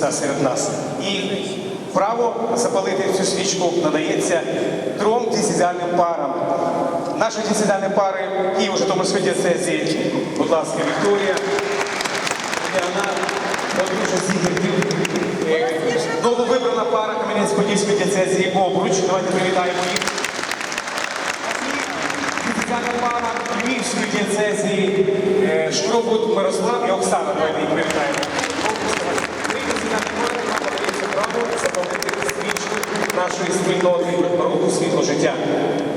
Христа серед нас. І право запалити цю свічку надається трьом дієцезіальним парам. Наші дієцезіальні пари Києво Житомирської дієцезії, будь ласка, Вікторія, Леонард, подружжя Зігерів. Е, Нововибрана пара Кам'янець-Подільської дієцезії Обруч. Давайте привітаємо їх. Дієцезіальна пара Львівської дієцезії е, Шкробут Мирослав і Оксана. Давайте їх привітаємо. Три дієцезіальні пари нам надається право запалити свічку нашої спільноти руху світло життя.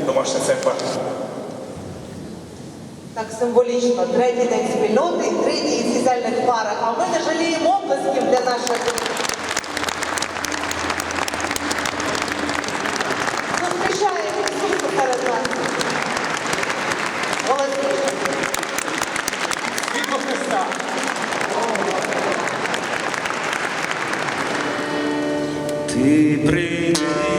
Домашня церква. Так символічно, третій день спільноти, третій дієцезіальних парах. А ми не жаліємо обласків для нашої. Зустрічаємо Ісуса серед нас. Молодці. Світло Христа. Ти прийди